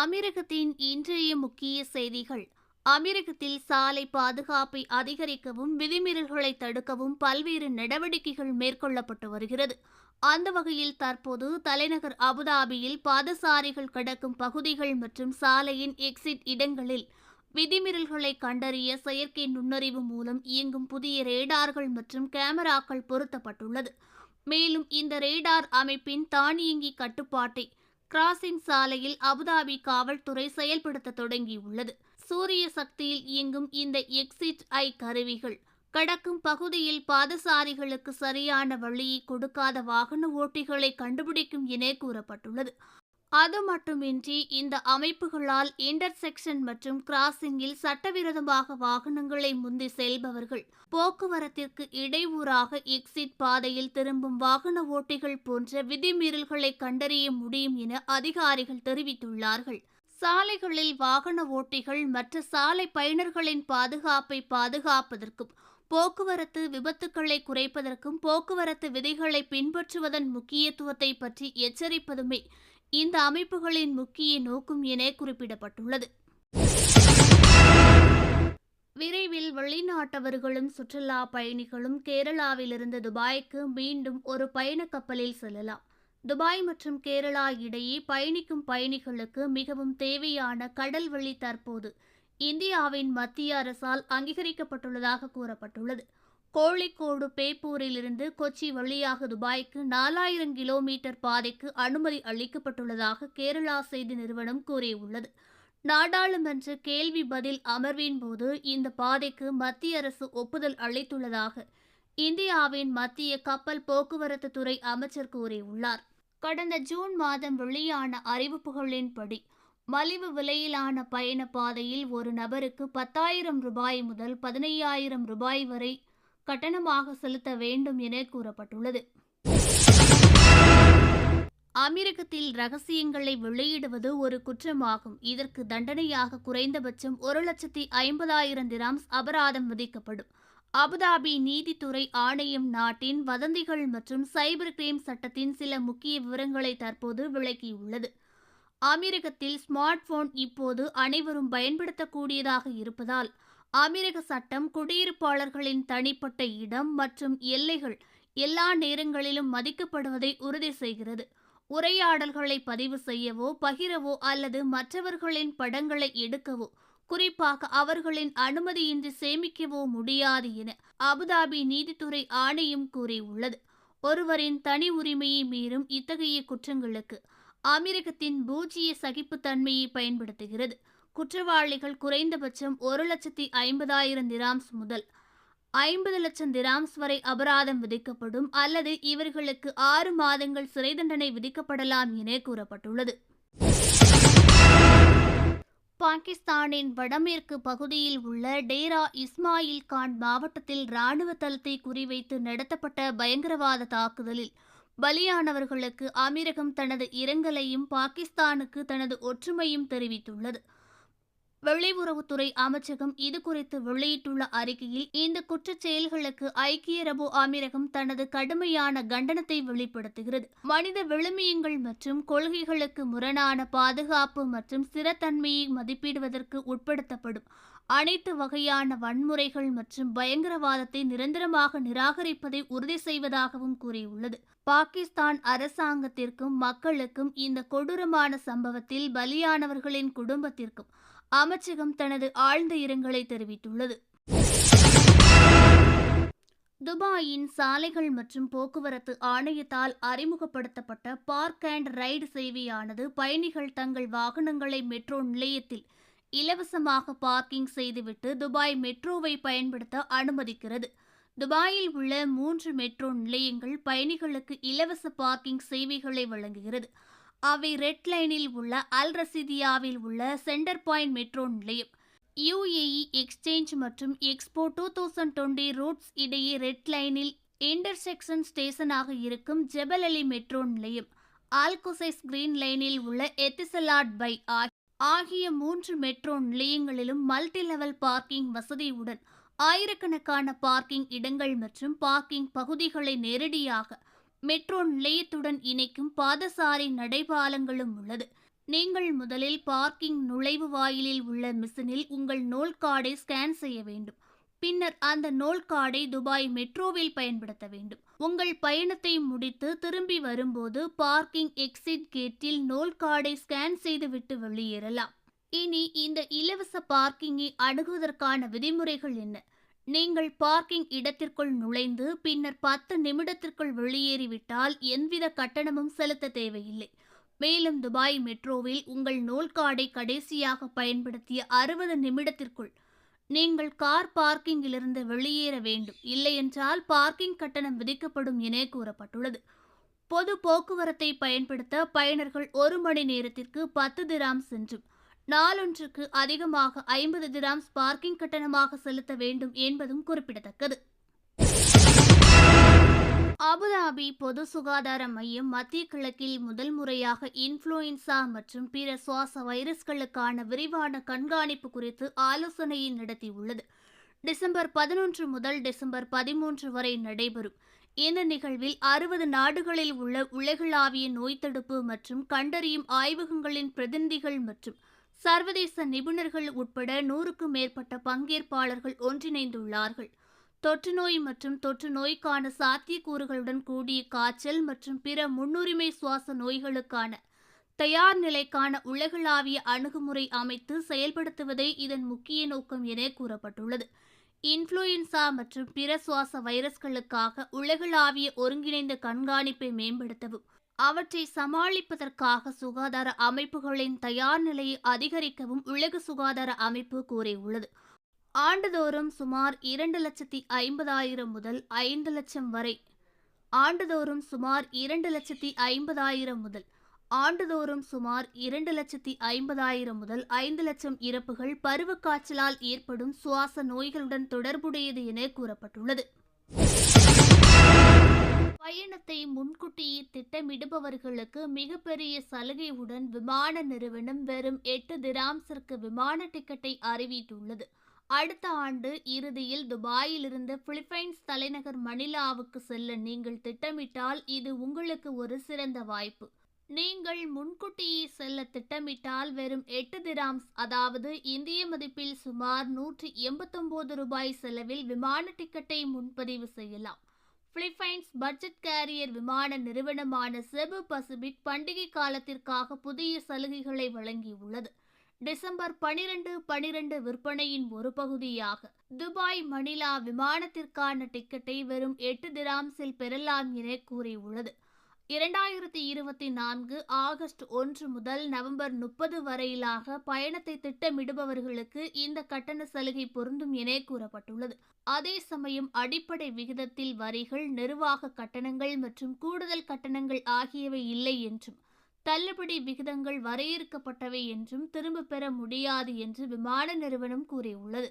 அமீரகத்தின் இன்றைய முக்கிய செய்திகள். அமீரகத்தில் சாலை பாதுகாப்பை அதிகரிக்கவும் விதிமீறல்களை தடுக்கவும் பல்வேறு நடவடிக்கைகள் மேற்கொள்ளப்பட்டு வருகிறது. அந்த வகையில் தற்போது தலைநகர் அபுதாபியில் பாதசாரிகள் கடக்கும் பகுதிகள் மற்றும் சாலையின் எக்ஸிட் இடங்களில் விதிமீறல்களை கண்டறிய செயற்கை நுண்ணறிவு மூலம் இயங்கும் புதிய ரேடார்கள் மற்றும் கேமராக்கள் பொருத்தப்பட்டுள்ளது. மேலும் இந்த ரேடார் அமைப்பின் தானியங்கி கட்டுப்பாட்டை கிராசிங் சாலையில் அபுதாபி காவல்துறை செயல்படுத்த தொடங்கியுள்ளது. சூரிய சக்தியில் இயங்கும் இந்த எக்ஸிட் ஐ கருவிகள் கடக்கும் பகுதியில் பாதசாரிகளுக்கு சரியான வழியை கொடுக்காத வாகன ஓட்டிகளை கண்டுபிடிக்கும் என கூறப்பட்டுள்ளது. அது மட்டுமின்றி இந்த அமைப்புகளால் இன்டர்செக்ஷன் மற்றும் கிராசிங்கில் சட்டவிரோதமாக வாகனங்களை முந்தி செல்பவர்கள் போக்குவரத்திற்கு இடையூறாக எக்ஸிட் பாதையில் திரும்பும் வாகன ஓட்டிகள் போன்ற விதிமீறல்களை கண்டறிய முடியும் என அதிகாரிகள் தெரிவித்துள்ளார்கள். சாலைகளில் வாகன ஓட்டிகள் மற்ற சாலை பயணர்களின் பாதுகாப்பை பாதுகாப்பதற்கும் போக்குவரத்து விபத்துக்களை குறைப்பதற்கும் போக்குவரத்து விதிகளை பின்பற்றுவதன் முக்கியத்துவத்தை பற்றி எச்சரிப்பதுமே இந்த அமைப்புகளின் முக்கிய நோக்கம் என குறிப்பிடப்பட்டுள்ளது. விரைவில் வெளிநாட்டவர்களும் சுற்றுலா பயணிகளும் கேரளாவிலிருந்து துபாய்க்கு மீண்டும் ஒரு பயண கப்பலில் செல்லலாம். துபாய் மற்றும் கேரளா இடையே பயணிக்கும் பயணிகளுக்கு மிகவும் தேவையான கடல் வழி தற்போது இந்தியாவின் மத்திய அரசால் அங்கீகரிக்கப்பட்டுள்ளதாக கூறப்பட்டுள்ளது. கோழிக்கோடு பேப்பூரிலிருந்து கொச்சி வழியாக துபாய்க்கு நாலாயிரம் கிலோமீட்டர் பாதைக்கு அனுமதி அளிக்கப்பட்டுள்ளதாக கேரளா செய்தி நிறுவனம் கூறியுள்ளது. நாடாளுமன்ற கேள்வி பதில் அமர்வின் போது இந்த பாதைக்கு மத்திய அரசு ஒப்புதல் அளித்துள்ளதாக இந்தியாவின் மத்திய கப்பல் போக்குவரத்து துறை அமைச்சர் கூறியுள்ளார். கடந்த ஜூன் மாதம் வெளியான அறிவிப்புகளின்படி மலிவு விலையிலான பயண பாதையில் ஒரு நபருக்கு பத்தாயிரம் ரூபாய் முதல் பதினையாயிரம் ரூபாய் வரை கட்டணமாக செலுத்த வேண்டும் என கூறப்பட்டுள்ளது. அமெரிக்கத்தில் ரகசியங்களை வெளியிடுவது ஒரு குற்றமாகும். இதற்கு தண்டனையாக குறைந்தபட்சம் ஒரு லட்சத்தி ஐம்பதாயிரம் திராம்ஸ் அபராதம் விதிக்கப்படும். அபுதாபி நீதித்துறை ஆணையம் நாட்டின் வதந்திகள் மற்றும் சைபர் கிரைம் சட்டத்தின் சில முக்கிய விவரங்களை தற்போது விளக்கியுள்ளது. அமெரிக்கத்தில் ஸ்மார்ட் போன் இப்போது அனைவரும் பயன்படுத்தக்கூடியதாக இருப்பதால் அமெரிக்க சட்டம் குடியிருப்பாளர்களின் தனிப்பட்ட இடம் மற்றும் எல்லைகள் எல்லா நேரங்களிலும் மதிக்கப்படுவதை உறுதி செய்கிறது. உரையாடல்களை பதிவு செய்யவோ பகிரவோ அல்லது மற்றவர்களின் படங்களை எடுக்கவோ குறிப்பாக அவர்களின் அனுமதியின்றி சேமிக்கவோ முடியாது என அபுதாபி நீதித்துறை ஆணையம் கூறியுள்ளது. ஒருவரின் தனி உரிமையை மீறும் இத்தகைய குற்றங்களுக்கு அமெரிக்கத்தின் பூஜ்ய சகிப்புத்தன்மையை பயன்படுத்துகிறது. குற்றவாளிகள் குறைந்தபட்சம் ஒரு லட்சத்தி ஐம்பதாயிரம் திராம்ஸ் முதல் ஐம்பது லட்சம் திராம்ஸ் வரை அபராதம் விதிக்கப்படும் அல்லது இவர்களுக்கு ஆறு மாதங்கள் சிறை தண்டனை விதிக்கப்படலாம் என கூறப்பட்டுள்ளது. பாகிஸ்தானின் வடமேற்கு பகுதியில் உள்ள டேரா இஸ்மாயில் கான் மாவட்டத்தில் இராணுவ தளத்தை குறிவைத்து நடத்தப்பட்ட பயங்கரவாத தாக்குதலில் பலியானவர்களுக்கு அமீரகம் தனது இரங்கலையும் பாகிஸ்தானுக்கு தனது ஒற்றுமையும் தெரிவித்துள்ளது. வெளியுறவுத்துறை அமைச்சகம் இது குறித்து வெளியிட்டுள்ள அறிக்கையில் இந்த குற்றச் செயல்களுக்கு ஐக்கிய அரபு அமீரகம் தனது கடுமையான கண்டனத்தை வெளிப்படுத்துகிறது. மனித விழுமியங்கள் மற்றும் கொள்கைகளுக்கு முரணான பாதுகாப்பு மற்றும் ஸ்திரத்தன்மையை மதிப்பிடுவதற்கு உட்படுத்தப்படும் அனைத்து வகையான வன்முறைகள் மற்றும் பயங்கரவாதத்தை நிரந்தரமாக நிராகரிப்பதை உறுதி செய்வதாகவும் கூறியுள்ளது. பாகிஸ்தான் அரசாங்கத்திற்கும் மக்களுக்கும் இந்த கொடூரமான சம்பவத்தில் பலியானவர்களின் குடும்பத்திற்கும் அமைச்சகம் தனது ஆழ்ந்த இரங்கலை தெரிவித்துள்ளது. துபாயின் சாலைகள் மற்றும் போக்குவரத்து ஆணையத்தால் அறிமுகப்படுத்தப்பட்ட பார்க் அண்ட் ரைடு சேவையானது பயணிகள் தங்கள் வாகனங்களை மெட்ரோ நிலையத்தில் இலவசமாக பார்க்கிங் செய்துவிட்டு துபாய் மெட்ரோவை பயன்படுத்த அனுமதிக்கிறது. துபாயில் உள்ள மூன்று மெட்ரோ நிலையங்கள் பயணிகளுக்கு இலவச பார்க்கிங் சேவைகளை வழங்குகிறது. அவை ரெட் லைனில் உள்ள அல் ரசிதியாவில் உள்ள சென்டர் பாயிண்ட் மெட்ரோ நிலையம். யுஏஇ எக்ஸ்சேஞ்ச் மற்றும் expo two thousand twenty routes இடையே ரெட் லைனில் இன்டர்செக்ஷன் ஸ்டேஷனாக இருக்கும் ஜெபல் அலி மெட்ரோ நிலையம் ஆல்குசைஸ் கிரீன் லைனில் உள்ள எத்திசலாட் பை ஆகிய மூன்று மெட்ரோ நிலையங்களிலும் மல்டி லெவல் பார்க்கிங் வசதியுடன் ஆயிரக்கணக்கான பார்க்கிங் இடங்கள் மற்றும் பார்க்கிங் பகுதிகளை நேரடியாக மெட்ரோ நிலையத்துடன் இணைக்கும் பாதசாரி நடைபாலங்களும் உள்ளது. நீங்கள் முதலில் பார்க்கிங் நுழைவு வாயிலில் உள்ள மிஷினில் உங்கள் நோல் கார்டை ஸ்கேன் செய்ய வேண்டும். பின்னர் அந்த நோல் கார்டை துபாய் மெட்ரோவில் பயன்படுத்த வேண்டும். உங்கள் பயணத்தை முடித்து திரும்பி வரும்போது பார்க்கிங் எக்ஸிட் கேட்டில் நோல் கார்டை ஸ்கேன் செய்துவிட்டு வெளியேறலாம். இனி இந்த இலவச பார்க்கிங்கை அணுகுவதற்கான விதிமுறைகள் என்ன? நீங்கள் பார்க்கிங் இடத்திற்குள் நுழைந்து பின்னர் பத்து நிமிடத்திற்குள் வெளியேறிவிட்டால் எவ்வித கட்டணமும் செலுத்த தேவையில்லை. மேலும் துபாய் மெட்ரோவில் உங்கள் நூல் கார்டை கடைசியாக பயன்படுத்திய அறுபது நிமிடத்திற்குள் நீங்கள் கார் பார்க்கிங்கிலிருந்து வெளியேற வேண்டும். இல்லையென்றால் பார்க்கிங் கட்டணம் விதிக்கப்படும் என கூறப்பட்டுள்ளது. பொது போக்குவரத்தை பயன்படுத்த பயனர்கள் ஒரு மணி நேரத்திற்கு பத்து திராம் சென்றும். நாளொன்றுக்கு அதிகமாக ஐம்பது திராம்ஸ் பார்க்கிங் கட்டணமாக செலுத்த வேண்டும் என்பதும் குறிப்பிடத்தக்கது. அபுதாபி பொது சுகாதார மையம் மத்திய கிழக்கில் முதல் முறையாக இன்ஃப்ளூயன்சா மற்றும் பிற சுவாச வைரஸ்களுக்கான விரிவான கண்காணிப்பு குறித்து ஆலோசனையை நடத்தியுள்ளது. டிசம்பர் பதினொன்று முதல் டிசம்பர் பதிமூன்று வரை நடைபெறும். இந்த நிகழ்வில் அறுபது நாடுகளில் உள்ள உலகளாவிய நோய் தடுப்பு மற்றும் கண்டறியும் ஆய்வகங்களின் பிரதிநிதிகள் மற்றும் சர்வதேச நிபுணர்கள் உட்பட நூறுக்கும் மேற்பட்ட பங்கேற்பாளர்கள் ஒன்றிணைந்துள்ளார்கள். தொற்றுநோய் மற்றும் தொற்று நோய்க்கான சாத்தியக்கூறுகளுடன் கூடிய காய்ச்சல் மற்றும் பிற முன்னுரிமை சுவாச நோய்களுக்கான தயார் நிலைக்கான உலகளாவிய அணுகுமுறை அமைத்து செயல்படுத்துவதே இதன் முக்கிய நோக்கம் என கூறப்பட்டுள்ளது. இன்ஃப்ளூயன்சா மற்றும் பிற சுவாச வைரஸ்களுக்காக உலகளாவிய ஒருங்கிணைந்த கண்காணிப்பை மேம்படுத்தவும் அவற்றை சமாளிப்பதற்காக சுகாதார அமைப்புகளின் தயார் நிலையை அதிகரிக்கவும் உலக சுகாதார அமைப்பு கூறியுள்ளது. ஆண்டுதோறும் சுமார் இரண்டு லட்சத்தி ஐம்பதாயிரம் முதல் ஐந்து லட்சம் வரை ஆண்டுதோறும் சுமார் இரண்டு லட்சத்தி ஐம்பதாயிரம் முதல் ஆண்டுதோறும் சுமார் இரண்டு லட்சத்தி ஐம்பதாயிரம் முதல் ஐந்து லட்சம் இறப்புகள் பருவக்காய்ச்சலால் ஏற்படும் சுவாச நோய்களுடன் தொடர்புடையது என கூறப்பட்டுள்ளது. பயணத்தை முன்கூட்டியே திட்டமிடுபவர்களுக்கு மிகப்பெரிய சலுகையுடன் விமான நிறுவனம் வெறும் எட்டு திராம்ஸிற்கு விமான டிக்கெட்டை அறிவித்துள்ளது. அடுத்த ஆண்டு இறுதியில் துபாயிலிருந்து பிலிப்பைன்ஸ் தலைநகர் மணிலாவுக்கு செல்ல நீங்கள் திட்டமிட்டால் இது உங்களுக்கு ஒரு சிறந்த வாய்ப்பு. நீங்கள் முன்கூட்டியே செல்ல திட்டமிட்டால் வெறும் எட்டு திராம்ஸ் அதாவது இந்திய மதிப்பில் சுமார் நூற்றி எண்பத்தொன்பது ரூபாய் செலவில் விமான டிக்கெட்டை முன்பதிவு செய்யலாம். பிலிப்பைன்ஸ் பட்ஜெட் கேரியர் விமான நிறுவனமான செபு பசிபிக் பண்டிகை காலத்திற்காக புதிய சலுகைகளை வழங்கியுள்ளது. டிசம்பர் பனிரெண்டு பனிரெண்டு விற்பனையின் ஒரு பகுதியாக துபாய் மணிலா விமானத்திற்கான டிக்கெட்டை வெறும் எட்டு திராம்ஸில் பெறலாம் என கூறியுள்ளது. இரண்டாயிரத்தி இருபத்தி நான்கு ஆகஸ்ட் ஒன்று முதல் நவம்பர் முப்பது வரையிலாக பயணத்தை திட்டமிடுபவர்களுக்கு இந்த கட்டண சலுகை பொருந்தும் என கூறப்பட்டுள்ளது. அதே சமயம் அடிப்படை விகிதத்தில் வரிகள் நிர்வாக கட்டணங்கள் மற்றும் கூடுதல் கட்டணங்கள் ஆகியவை இல்லை என்றும் தள்ளுபடி விகிதங்கள் வரையறுக்கப்பட்டவை என்றும் திரும்ப பெற முடியாது என்று விமான நிறுவனம் கூறியுள்ளது.